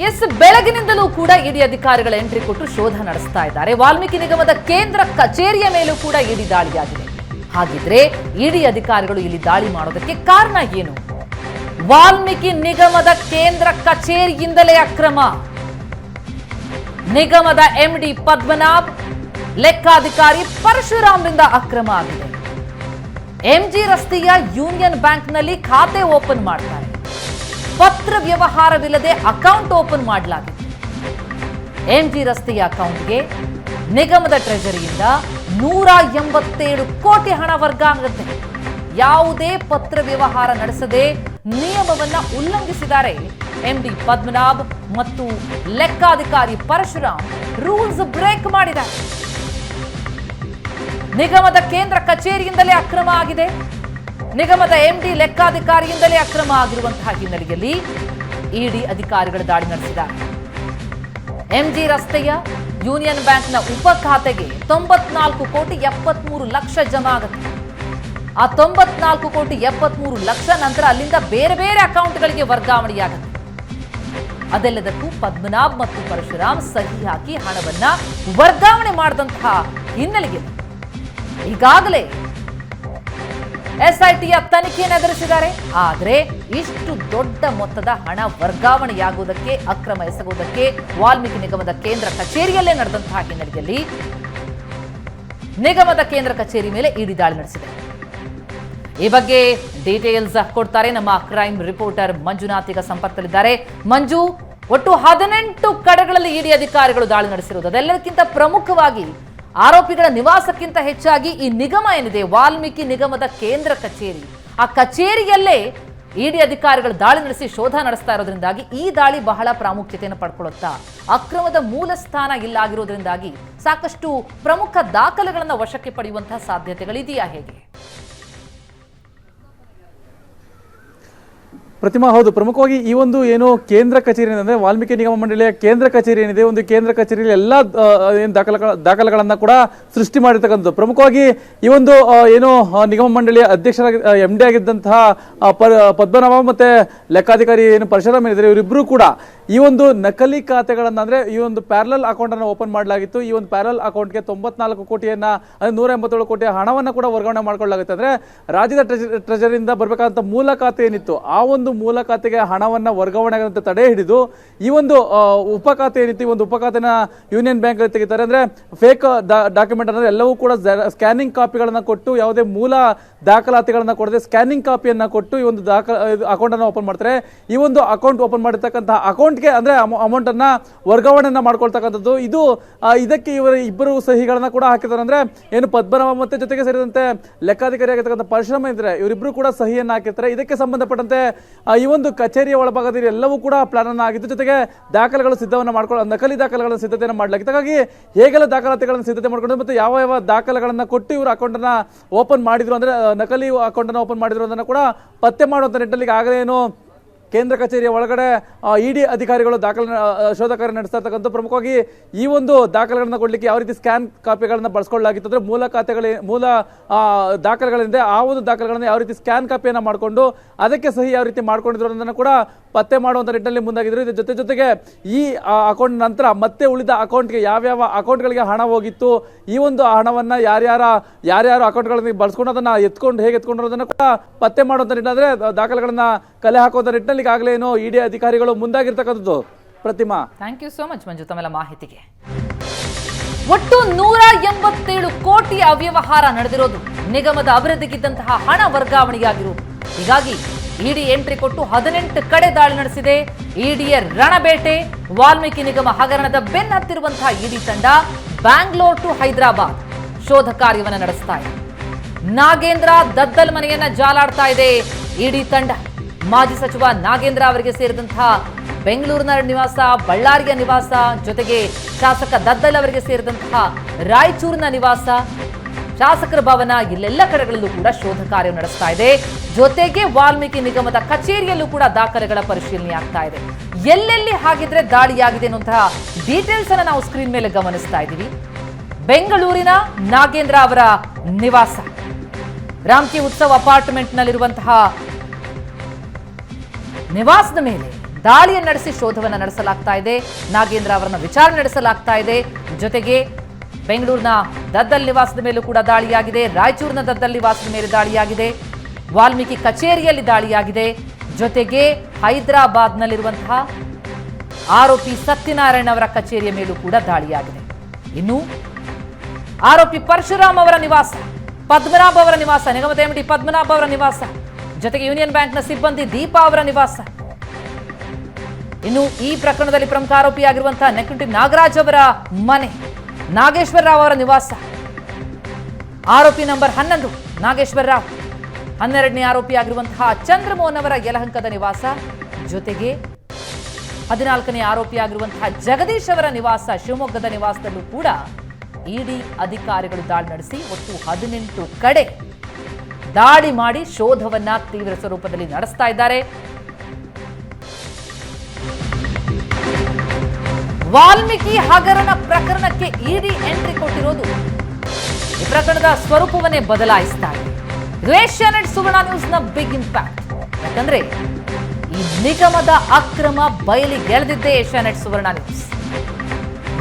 S, ಬೆಳಗಿನಿಂದಲೂ ಕೂಡ ಇಡಿ ಅಧಿಕಾರಿಗಳ entry ಕೊಟ್ಟು ಶೋಧ ನಡೆಸ್ತಾ ಇದ್ದಾರೆ. ವಾಲ್ಮೀಕಿ ನಿಗಮದ ಕೇಂದ್ರ ಕಚೇರಿಯ ಮೇಲೂ ಕೂಡ ಇಡಿ ದಾಳಿಯಾಗಿದೆ. ಹಾಗಿದ್ರೆ ಇಡಿ ಅಧಿಕಾರಿಗಳು ಇಲ್ಲಿ ದಾಳಿ ಮಾಡೋದಕ್ಕೆ ಕಾರಣ ಏನು? ವಾಲ್ಮೀಕಿ ನಿಗಮದ ಕೇಂದ್ರ ಕಚೇರಿಯಿಂದಲೇ ಅಕ್ರಮ. ನಿಗಮದ ಎಂಡಿ ಪದ್ಮನಾಭ್, ಲೆಕ್ಕಾಧಿಕಾರಿ ಪರಶುರಾಮ್ರಿಂದ ಅಕ್ರಮ ಆಗಿದೆ. ಎಂಜಿ ರಸ್ತೆಯ ಯೂನಿಯನ್ ಬ್ಯಾಂಕ್ನಲ್ಲಿ ಖಾತೆ ಓಪನ್ ಮಾಡ್ತಾರೆ. ಪತ್ರ ವ್ಯವಹಾರವಿಲ್ಲದೆ ಅಕೌಂಟ್ ಓಪನ್ ಮಾಡಲಾಗಿದೆ ಎಂಜಿ ರಸ್ತೆಯ ಅಕೌಂಟ್ಗೆ ನಿಗಮದ ಟ್ರೆಜರಿಯಿಂದ ನೂರ ಎಂಬತ್ತೇಳು ಕೋಟಿ ಹಣ ವರ್ಗಾಗುತ್ತೆ ಯಾವುದೇ ಪತ್ರ ವ್ಯವಹಾರ ನಡೆಸದೆ ನಿಯಮವನ್ನ ಉಲ್ಲಂಘಿಸಿದ್ದಾರೆ. ಎಂಡಿ ಪದ್ಮನಾಭ್ ಮತ್ತು ಲೆಕ್ಕಾಧಿಕಾರಿ ಪರಶುರಾಮ್ ರೂಲ್ಸ್ ಬ್ರೇಕ್ ಮಾಡಿದ್ದಾರೆ. ನಿಗಮದ ಕೇಂದ್ರ ಕಚೇರಿಯಿಂದಲೇ ಅಕ್ರಮ ಆಗಿದೆ. ನಿಗಮದ ಎಂಡಿ ಲೆಕ್ಕಾಧಿಕಾರಿಯಿಂದಲೇ ಅಕ್ರಮ ಆಗಿರುವಂತಹ ಹಿನ್ನೆಲೆಯಲ್ಲಿ ಇಡಿ ಅಧಿಕಾರಿಗಳು ದಾಳಿ ನಡೆಸಿದ್ದಾರೆ. ಎಂಜಿ ರಸ್ತೆಯ ಯೂನಿಯನ್ ಬ್ಯಾಂಕ್ನ ಉಪ ಖಾತೆಗೆ ತೊಂಬತ್ನಾಲ್ಕು ಕೋಟಿ ಎಪ್ಪತ್ಮೂರು ಲಕ್ಷ ಜಮಾ ಆಗುತ್ತೆ ಆ ತೊಂಬತ್ನಾಲ್ಕು ಕೋಟಿ ಎಪ್ಪತ್ಮೂರು ಲಕ್ಷ ನಂತರ ಅಲ್ಲಿಂದ ಬೇರೆ ಬೇರೆ ಅಕೌಂಟ್ಗಳಿಗೆ ವರ್ಗಾವಣೆಯಾಗುತ್ತೆ. ಅದೆಲ್ಲದಕ್ಕೂ ಪದ್ಮನಾಭ್ ಮತ್ತು ಪರಶುರಾಮ್ ಸಹಿ ಹಾಕಿ ಹಣವನ್ನ ವರ್ಗಾವಣೆ ಮಾಡಿದಂತಹ ಹಿನ್ನೆಲೆಯಲ್ಲಿ ಈಗಾಗಲೇ ಎಸ್ಐಟಿಯ ತನಿಖೆಯನ್ನು ಎದುರಿಸಿದ್ದಾರೆ. ಆದರೆ ಇಷ್ಟು ದೊಡ್ಡ ಮೊತ್ತದ ಹಣ ವರ್ಗಾವಣೆಯಾಗುವುದಕ್ಕೆ, ಅಕ್ರಮ ಎಸಗುವುದಕ್ಕೆ, ವಾಲ್ಮೀಕಿ ನಿಗಮದ ಕೇಂದ್ರ ಕಚೇರಿಯಲ್ಲೇ ನಡೆದಂತಹ ಹಿನ್ನೆಲೆಯಲ್ಲಿ ನಿಗಮದ ಕೇಂದ್ರ ಕಚೇರಿ ಮೇಲೆ ಇಡಿ ದಾಳಿ ನಡೆಸಿದೆ. ಈ ಬಗ್ಗೆ ಡೀಟೇಲ್ಸ್ ಕೊಡ್ತಾರೆ ನಮ್ಮ ಕ್ರೈಮ್ ರಿಪೋರ್ಟರ್ ಮಂಜುನಾಥ್. ಈಗ ಸಂಪರ್ಕದಲ್ಲಿದ್ದಾರೆ. ಮಂಜು, ಒಟ್ಟು ಹದಿನೆಂಟು ಕಡೆಗಳಲ್ಲಿ ಇಡಿ ಅಧಿಕಾರಿಗಳು ದಾಳಿ ನಡೆಸಿರುವುದು ಅದೆಲ್ಲದಕ್ಕಿಂತ ಪ್ರಮುಖವಾಗಿ ಆರೋಪಿಗಳ ನಿವಾಸಕ್ಕಿಂತ ಹೆಚ್ಚಾಗಿ ಈ ನಿಗಮ ಏನಿದೆ, ವಾಲ್ಮೀಕಿ ನಿಗಮದ ಕೇಂದ್ರ ಕಚೇರಿ. ಆ ಕಚೇರಿಯಲ್ಲೇ ಇಡಿ ಅಧಿಕಾರಿಗಳು ದಾಳಿ ನಡೆಸಿ ಶೋಧ ನಡೆಸ್ತಾ ಇರೋದ್ರಿಂದಾಗಿ ಈ ದಾಳಿ ಬಹಳ ಪ್ರಾಮುಖ್ಯತೆಯನ್ನು ಪಡ್ಕೊಳ್ಳುತ್ತಾ, ಅಕ್ರಮದ ಮೂಲ ಸ್ಥಾನ ಇಲ್ಲಾಗಿರೋದ್ರಿಂದಾಗಿ ಸಾಕಷ್ಟು ಪ್ರಮುಖ ದಾಖಲೆಗಳನ್ನು ವಶಕ್ಕೆ ಪಡೆಯುವಂತಹ ಸಾಧ್ಯತೆಗಳಿದೆಯಾ ಹೇಗೆ? ಪ್ರತಿಮಾ ಹೌದು, ಪ್ರಮುಖವಾಗಿ ಈ ಒಂದು ಏನು ಕೇಂದ್ರ ಕಚೇರಿ ಅಂದ್ರೆ ವಾಲ್ಮೀಕಿ ನಿಗಮ ಮಂಡಳಿಯ ಕೇಂದ್ರ ಕಚೇರಿ ಏನಿದೆ, ಒಂದು ಕೇಂದ್ರ ಕಚೇರಿಯಲ್ಲಿ ಎಲ್ಲ ಏನು ದಾಖಲೆಗಳ, ದಾಖಲೆಗಳನ್ನ ಕೂಡ ಸೃಷ್ಟಿ ಮಾಡಿರ್ತಕ್ಕಂಥದ್ದು. ಪ್ರಮುಖವಾಗಿ ಈ ಒಂದು ಏನು ನಿಗಮ ಮಂಡಳಿಯ ಅಧ್ಯಕ್ಷರಾಗಿ ಎಂ ಡಿ ಆಗಿದ್ದಂತಹ ಪದ್ಮನಾಭ ಮತ್ತೆ ಲೆಕ್ಕಾಧಿಕಾರಿ ಏನು ಪರಶುರಾಮ್ ಏನಿದ್ದಾರೆ ಇವರಿಬ್ಬರು ಕೂಡ ಈ ಒಂದು ನಕಲಿ ಖಾತೆಗಳನ್ನ ಅಂದ್ರೆ ಈ ಒಂದು ಪ್ಯಾರಲಲ್ ಅಕೌಂಟ್ ಅನ್ನು ಓಪನ್ ಮಾಡಲಾಗಿತ್ತು. ಈ ಒಂದು ಪ್ಯಾರಲ್ ಅಕೌಂಟ್ಗೆ ತೊಂಬತ್ನಾಲ್ಕು ಕೋಟಿಯನ್ನ, ಅಂದ್ರೆ ನೂರ ಎಂಬತ್ತೇಳು ಕೋಟಿಯ ಹಣವನ್ನ ಕೂಡ ವರ್ಗಾವಣೆ ಮಾಡ್ಕೊಳ್ಳಲಾಗುತ್ತೆ. ಅಂದ್ರೆ ರಾಜ್ಯದ ಟ್ರೆಜರಿಂದ ಬರಬೇಕಾದಂತ ಮೂಲ ಖಾತೆ ಏನಿತ್ತು, ಆ ಒಂದು ಮೂಲ ಖಾತೆಗೆ ಹಣವನ್ನ ವರ್ಗಾವಣೆ ಆಗದಂತೆ ತಡೆ ಹಿಡಿದು ಈ ಒಂದು ಉಪ ಖಾತೆ ಈ ಒಂದು ಉಪ ಖಾತೆನ ಯೂನಿಯನ್ ಬ್ಯಾಂಕ್ ತೆಗಿತಾರೆ. ಅಂದ್ರೆ ಫೇಕ್ ಡಾಕ್ಯುಮೆಂಟ್ ಅಂದ್ರೆ ಎಲ್ಲವೂ ಕೂಡ ಸ್ಕ್ಯಾನಿಂಗ್ ಕಾಪಿಗಳನ್ನು ಕೊಟ್ಟು ಯಾವುದೇ ಮೂಲ ದಾಖಲಾತಿಗಳನ್ನ ಕೊಡದೆ ಸ್ಕ್ಯಾನಿಂಗ್ ಕಾಪಿಯನ್ನು ಕೊಟ್ಟು ಈ ಒಂದು ಅಕೌಂಟ್ ಅನ್ನ ಓಪನ್ ಮಾಡ್ತಾರೆ. ಈ ಒಂದು ಅಕೌಂಟ್ ಓಪನ್ ಮಾಡಿರ್ತಕ್ಕಂತಹ ಅಕೌಂಟ್ಗೆ ಅಂದ್ರೆ ಅಮೌಂಟ್ ವರ್ಗಾವಣೆಯನ್ನು ಮಾಡ್ಕೊಳ್ತಕ್ಕಂಥದ್ದು. ಇದು ಇದಕ್ಕೆ ಇವರ ಇಬ್ಬರು ಸಹಿಗಳನ್ನು ಕೂಡ ಹಾಕಿದ್ದಾರೆ. ಅಂದರೆ ಏನು ಪದ್ಮನಾಭ ಮತ್ತೆ ಜೊತೆಗೆ ಸೇರಿದಂತೆ ಲೆಕ್ಕಾಧಿಕಾರಿ ಆಗಿರ್ತಕ್ಕಂಥ ಪರಿಶ್ರಮ ಇದ್ರೆ ಇವರಿಬ್ಬರು ಕೂಡ ಸಹಿಯನ್ನು ಹಾಕಿರ್ತಾರೆ. ಇದಕ್ಕೆ ಸಂಬಂಧಪಟ್ಟಂತೆ ಈ ಒಂದು ಕಚೇರಿಯ ಒಳಭಾಗದಲ್ಲಿ ಎಲ್ಲವೂ ಕೂಡ ಪ್ಲಾನ್ ಆಗಿದ್ದು ಜೊತೆಗೆ ದಾಖಲೆಗಳು ಸಿದ್ಧವನ್ನು ಮಾಡ್ಕೊಳ್ಳೋ ನಕಲಿ ದಾಖಲೆಗಳನ್ನು ಸಿದ್ಧತೆಯನ್ನು ಮಾಡಲಾಗಿತ್ತು ಹಾಗಾಗಿ ಹೇಗೆಲ್ಲ ದಾಖಲಾತಿಗಳನ್ನು ಸಿದ್ಧತೆ ಮಾಡಿಕೊಂಡು ಮತ್ತು ಯಾವ ಯಾವ ದಾಖಲೆಗಳನ್ನು ಕೊಟ್ಟು ಇವರು ಅಕೌಂಟನ್ನು ಓಪನ್ ಮಾಡಿದ್ರು ಅಂದರೆ ನಕಲಿ ಅಕೌಂಟನ್ನು ಓಪನ್ ಮಾಡಿದ್ರು ಅದನ್ನು ಕೂಡ ಪತ್ತೆ ಮಾಡುವಂಥ ನಿಟ್ಟಿನಲ್ಲಿ ಆಗಲೇ ಏನು ಕೇಂದ್ರ ಕಚೇರಿಯ ಒಳಗಡೆ ಇಡಿ ಅಧಿಕಾರಿಗಳು ದಾಖಲೆ ಶೋಧ ಕಾರ್ಯ ನಡೆಸ್ತಾ ಪ್ರಮುಖವಾಗಿ ಈ ಒಂದು ದಾಖಲೆಗಳನ್ನು ಕೊಡಲಿಕ್ಕೆ ಯಾವ ರೀತಿ ಸ್ಕ್ಯಾನ್ ಕಾಪಿಗಳನ್ನು ಬಳಸ್ಕೊಳ್ಳಲಾಗಿತ್ತು ಅಂದರೆ ಮೂಲ ಖಾತೆಗಳ, ಮೂಲ ದಾಖಲೆಗಳಿಂದ ಆ ಒಂದು ದಾಖಲೆಗಳನ್ನು ಯಾವ ರೀತಿ ಸ್ಕ್ಯಾನ್ ಕಾಪಿಯನ್ನು ಮಾಡಿಕೊಂಡು ಅದಕ್ಕೆ ಸಹಿ ಯಾವ ರೀತಿ ಮಾಡ್ಕೊಂಡಿದ್ರು ಅನ್ನೋದನ್ನು ಕೂಡ ಪತ್ತೆ ಮಾಡುವಂತ ನಿಟ್ಟಿನಲ್ಲಿ ಮುಂದಾಗಿದ್ರು. ಇದ್ರ ಜೊತೆ ಜೊತೆಗೆ ಈ ಅಕೌಂಟ್ ನಂತರ ಮತ್ತೆ ಉಳಿದ ಅಕೌಂಟ್ಗೆ ಯಾವ್ಯಾವ ಅಕೌಂಟ್ಗಳಿಗೆ ಹಣ ಹೋಗಿತ್ತು, ಈ ಒಂದು ಹಣವನ್ನ ಯಾರ್ಯಾರ ಯಾರ್ಯಾರ ಅಕೌಂಟ್ಗಳನ್ನು ಬಳಸ್ಕೊಂಡು ಅದನ್ನ ಎತ್ಕೊಂಡು ಹೇಗೆ ಎತ್ಕೊಂಡಿರೋದನ್ನು ಕೂಡ ಪತ್ತೆ ಮಾಡುವಂತ ನಿಟ್ಟಿನಲ್ಲಿ ದಾಖಲೆಗಳನ್ನು ಕಲೆ ಹಾಕುವಂತ ನಿಟ್ಟಿನಲ್ಲಿ ಈಗಾಗಲೇ ಏನು ಇಡಿ ಅಧಿಕಾರಿಗಳು ಮುಂದಾಗಿರ್ತಕ್ಕಂಥದ್ದು. Pratima. Thank you so much Manju, ತಮ್ಮೆಲ್ಲ ಮಾಹಿತಿಗೆ. ಒಟ್ಟು ನೂರ ಎಂಬತ್ತೇಳು ಕೋಟಿ ಅವ್ಯವಹಾರ ನಡೆದಿರೋದು ನಿಗಮದ ಅಭಿವೃದ್ಧಿಗಿದ್ದಂತಹ ಹಣ ವರ್ಗಾವಣೆಯಾಗಿರುವುದು ಹೀಗಾಗಿ ಇಡಿ ಎಂಟ್ರಿ ಕೊಟ್ಟು ಹದಿನೆಂಟು ಕಡೆ ದಾಳಿ ನಡೆಸಿದೆ. ಇಡಿಯ ರಣಬೇಟೆ, ವಾಲ್ಮೀಕಿ ನಿಗಮ ಹಗರಣದ ಬೆನ್ನತ್ತಿರುವಂತಹ ಇಡಿ ತಂಡ ಬ್ಯಾಂಗ್ಳೂರ್ ಟು ಹೈದರಾಬಾದ್ ಶೋಧ ಕಾರ್ಯವನ್ನು ನಡೆಸ್ತಾ ಇದೆ. ನಾಗೇಂದ್ರ ದದ್ದಲ್ ಮನೆಯನ್ನ ಜಾಲಾಡ್ತಾ ಇದೆ. ಇಡಿ ತಂಡ ಮಾಜಿ ಸಚಿವ ನಾಗೇಂದ್ರ ಅವರಿಗೆ ಸೇರಿದಂತಹ ಬೆಂಗಳೂರಿನ ನಿವಾಸ, ಬಳ್ಳಾರಿಯ ನಿವಾಸ, ಜೊತೆಗೆ ಶಾಸಕ ದದ್ದಲ್ ಅವರಿಗೆ ಸೇರಿದಂತಹ ರಾಯಚೂರಿನ ನಿವಾಸ ಶಾಸಕರ ಭವನ, ಇಲ್ಲೆಲ್ಲ ಕಡೆಗಳಲ್ಲೂ ಕೂಡ ಶೋಧ ಕಾರ್ಯ ನಡೆಸ್ತಾ ಇದೆ. ಜೊತೆಗೆ ವಾಲ್ಮೀಕಿ ನಿಗಮದ ಕಚೇರಿಯಲ್ಲೂ ಕೂಡ ದಾಖಲೆಗಳ ಪರಿಶೀಲನೆ ಆಗ್ತಾ ಇದೆ. ಎಲ್ಲೆಲ್ಲಿ ಹಾಗಿದ್ರೆ ದಾಳಿಯಾಗಿದೆ ಅನ್ನುವಂತಹ ಡೀಟೇಲ್ಸ್ ಅನ್ನು ನಾವು ಸ್ಕ್ರೀನ್ ಮೇಲೆ ಗಮನಿಸ್ತಾ ಇದ್ದೀವಿ. ಬೆಂಗಳೂರಿನ ನಾಗೇಂದ್ರ ಅವರ ನಿವಾಸ. ರಾಮ್ಕಿ ಉತ್ಸವ ಅಪಾರ್ಟ್ಮೆಂಟ್ನಲ್ಲಿರುವಂತಹ ನಿವಾಸದ ಮೇಲೆ ದಾಳಿಯನ್ನು ನಡೆಸಿ ಶೋಧವನ್ನು ನಡೆಸಲಾಗ್ತಾ ಇದೆ. ನಾಗೇಂದ್ರ ಅವರನ್ನ ವಿಚಾರಣೆ ನಡೆಸಲಾಗ್ತಾ ಇದೆ. ಜೊತೆಗೆ ಬೆಂಗಳೂರಿನ ದದ್ದಲ್ ನಿವಾಸದ ಮೇಲೂ ಕೂಡ ದಾಳಿಯಾಗಿದೆ. ರಾಯಚೂರಿನ ದದ್ದಲ್ ನಿವಾಸದ ಮೇಲೆ ದಾಳಿಯಾಗಿದೆ. ವಾಲ್ಮೀಕಿ ಕಚೇರಿಯಲ್ಲಿ ದಾಳಿಯಾಗಿದೆ. ಜೊತೆಗೆ ಹೈದರಾಬಾದ್ನಲ್ಲಿರುವಂತಹ ಆರೋಪಿ ಸತ್ಯನಾರಾಯಣ ಅವರ ಕಚೇರಿಯ ಮೇಲೂ ಕೂಡ ದಾಳಿಯಾಗಿದೆ. ಇನ್ನು ಆರೋಪಿ ಪರಶುರಾಮ್ ಅವರ ನಿವಾಸ, ಪದ್ಮನಾಭ ಅವರ ನಿವಾಸ, ನಿಗಮದ ಎಂಡಿ ಪದ್ಮನಾಭ ಅವರ ನಿವಾಸ, ಜೊತೆಗೆ ಯೂನಿಯನ್ ಬ್ಯಾಂಕ್ನ ಸಿಬ್ಬಂದಿ ದೀಪಾ ಅವರ ನಿವಾಸ. ಇನ್ನು ಈ ಪ್ರಕರಣದಲ್ಲಿ ಪ್ರಮುಖ ಆರೋಪಿಯಾಗಿರುವಂತಹ ನೆಕ್ಕುಂಟಿ ನಾಗರಾಜ್ ಅವರ ಮನೆ ನಾಗೇಶ್ವರ ರಾವ್ ಅವರ ನಿವಾಸ. ಆರೋಪಿ ನಂಬರ್ ಹನ್ನೊಂದು, ನಾಗೇಶ್ವರ ರಾವ್. ಹನ್ನೆರಡನೇ ಆರೋಪಿಯಾಗಿರುವಂತಹ ಚಂದ್ರಮೋಹನ್ ಅವರ ಯಲಹಂಕದ ನಿವಾಸ. ಜೊತೆಗೆ ಹದಿನಾಲ್ಕನೇ ಆರೋಪಿಯಾಗಿರುವಂತಹ ಜಗದೀಶ್ ಅವರ ನಿವಾಸ ಶಿವಮೊಗ್ಗದ ನಿವಾಸದಲ್ಲೂ ಕೂಡ ಇಡಿ ಅಧಿಕಾರಿಗಳು ದಾಳಿ ನಡೆಸಿ ಒಟ್ಟು ಹದಿನೆಂಟು ಕಡೆ ದಾಳಿ ಮಾಡಿ ಶೋಧವನ್ನ ತೀವ್ರ ಸ್ವರೂಪದಲ್ಲಿ ನಡೆಸ್ತಾ ಇದ್ದಾರೆ. ವಾಲ್ಮೀಕಿ ಹಗರಣ ಪ್ರಕರಣಕ್ಕೆ ಇಡಿ ಎಂಟ್ರಿ ಕೊಟ್ಟಿರೋದು. ಈ ಪ್ರಕರಣದ ಸ್ವರೂಪವನ್ನೇ ಬದಲಾಯಿಸ್ತಾ ಇದೆ. ಏಷ್ಯಾನೆಟ್ ಸುವರ್ಣ ನ್ಯೂಸ್ನ ಬಿಗ್ ಇಂಪ್ಯಾಕ್ಟ್ ಯಾಕಂದ್ರೆ ಈ ನಿಗಮದ ಅಕ್ರಮ ಬಯಲಿಗೆಳೆದಿದ್ದೇ ಏಷ್ಯಾನೆಟ್ ಸುವರ್ಣ ನ್ಯೂಸ್.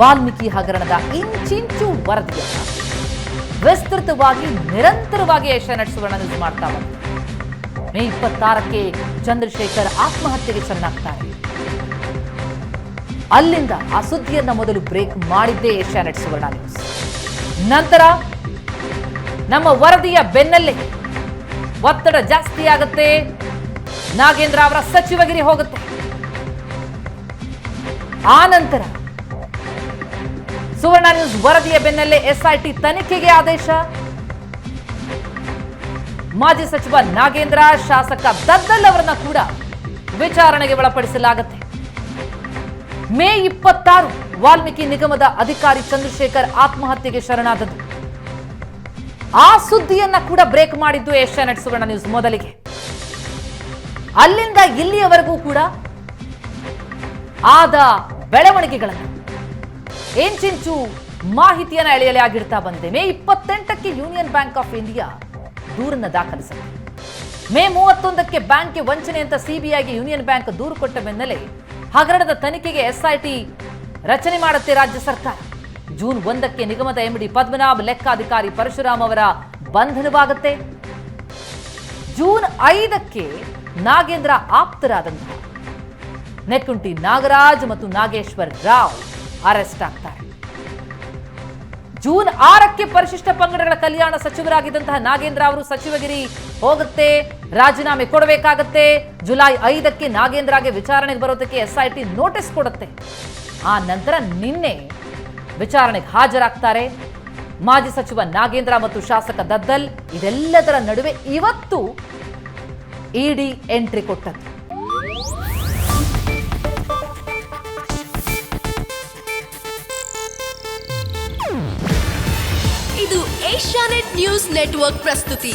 ವಾಲ್ಮೀಕಿ ಹಗರಣದ ಇಂಚಿಂಚು ವರದಿಯ ವಿಸ್ತೃತವಾಗಿ ನಿರಂತರವಾಗಿ ಏಷ್ಯಾನೆಟ್ ಸುವರ್ಣ ನ್ಯೂಸ್ ಮಾಡ್ತಾ ಬಂದಿದೆ. ಮೇ ಇಪ್ಪತ್ತಾರಕ್ಕೆ ಚಂದ್ರಶೇಖರ್ ಆತ್ಮಹತ್ಯೆಗೆ ಶರಣಾಗ್ತಾರೆ ಅಲ್ಲಿಂದ ಆ ಸುದ್ದಿಯನ್ನ ಮೊದಲು ಬ್ರೇಕ್ ಮಾಡಿದ್ದೇ ಏಷ್ಯಾನೆಟ್ ಸುವರ್ಣ ನ್ಯೂಸ್ ನಂತರ ನಮ್ಮ ವರದಿಯ ಬೆನ್ನಲ್ಲೇ ಒತ್ತಡ ಜಾಸ್ತಿ ಆಗುತ್ತೆ. ನಾಗೇಂದ್ರ ಅವರ ಸಚಿವಗಿರಿ ಹೋಗುತ್ತೆ. ಆ ನಂತರ ಸುವರ್ಣ ನ್ಯೂಸ್ ವರದಿಯ ಬೆನ್ನಲ್ಲೇ ಎಸ್ಐಟಿ ತನಿಖೆಗೆ ಆದೇಶ. ಮಾಜಿ ಸಚಿವ ನಾಗೇಂದ್ರ, ಶಾಸಕ ದದ್ದಲ್ ಅವರನ್ನ ಕೂಡ ವಿಚಾರಣೆಗೆ ಒಳಪಡಿಸಲಾಗುತ್ತೆ. ಮೇ ಇಪ್ಪತ್ತಾರು ವಾಲ್ಮೀಕಿ ನಿಗಮದ ಅಧಿಕಾರಿ ಚಂದ್ರಶೇಖರ್ ಆತ್ಮಹತ್ಯೆಗೆ ಶರಣಾದದ್ದು. ಆ ಸುದ್ದಿಯನ್ನ ಕೂಡ ಬ್ರೇಕ್ ಮಾಡಿದ್ದು ಏಷ್ಯಾನೆಟ್ ಸುವರ್ಣ ನ್ಯೂಸ್ ಮೊದಲಿಗೆ. ಅಲ್ಲಿಂದ ಇಲ್ಲಿಯವರೆಗೂ ಕೂಡ ಆದ ಬೆಳವಣಿಗೆಗಳನ್ನು ಇಂಚಿಂಚು ಮಾಹಿತಿಯನ್ನು ಎಳೆಯಲಾಗಿಡ್ತಾ ಬಂದೆ. ಮೇ ಇಪ್ಪತ್ತೆಂಟಕ್ಕೆ ಯೂನಿಯನ್ ಬ್ಯಾಂಕ್ ಆಫ್ ಇಂಡಿಯಾ ದೂರನ್ನ ದಾಖಲಿಸಿದೆ ಮೇ ಮೂವತ್ತೊಂದಕ್ಕೆ ಬ್ಯಾಂಕ್ಗೆ ವಂಚನೆ ಅಂತ ಸಿಬಿಐಗೆ ಯೂನಿಯನ್ ಬ್ಯಾಂಕ್ ದೂರು ಕೊಟ್ಟ ಬೆನ್ನಲ್ಲೇ ಹಗರಣದ ತನಿಖೆಗೆ ಎಸ್ಐಟಿ ರಚನೆ ಮಾಡುತ್ತೆ ರಾಜ್ಯ ಸರ್ಕಾರ. ಜೂನ್ ಒಂದಕ್ಕೆ ನಿಗಮದ ಎಂಡಿ ಪದ್ಮನಾಭ ಲೆಕ್ಕಾಧಿಕಾರಿ ಪರಶುರಾಮ್ ಅವರ ಬಂಧನವಾಗುತ್ತೆ. ಜೂನ್ ಐದಕ್ಕೆ ನಾಗೇಂದ್ರ ಆಪ್ತರಾದಂತಹ ನೆಕ್ಕುಂಟಿ ನಾಗರಾಜ್ ಮತ್ತು ನಾಗೇಶ್ವರ್ ರಾವ್ ಅರೆಸ್ಟ್ ಆಗ್ತಾರೆ. ಜೂನ್ ಆರಕ್ಕೆ ಪರಿಶಿಷ್ಟ ಪಂಗಡಗಳ ಕಲ್ಯಾಣ ಸಚಿವರಾಗಿದ್ದಂತಹ ನಾಗೇಂದ್ರ ಅವರು ಸಚಿವಗಿರಿ ಹೋಗುತ್ತೆ. ರಾಜೀನಾಮೆ ಕೊಡಬೇಕಾಗತ್ತೆ. ಜುಲೈ ಐದಕ್ಕೆ ನಾಗೇಂದ್ರಗೆ ವಿಚಾರಣೆಗೆ ಬರೋದಕ್ಕೆ ಎಸ್ಐಟಿ ನೋಟಿಸ್ ಕೊಡುತ್ತೆ. ಆ ನಂತರ ನಿನ್ನೆ ವಿಚಾರಣೆಗೆ ಹಾಜರಾಗ್ತಾರೆ. ಮಾಜಿ ಸಚಿವ ನಾಗೇಂದ್ರ ಮತ್ತು ಶಾಸಕ ದದ್ದಲ್ ಇದೆಲ್ಲದರ ನಡುವೆ ಇವತ್ತು ಇಡಿ ಎಂಟ್ರಿ ಕೊಟ್ಟದ್ದು. ಇದು ಏಷ್ಯಾನೆಟ್ ನ್ಯೂಸ್ ನೆಟ್ವರ್ಕ್ ಪ್ರಸ್ತುತಿ.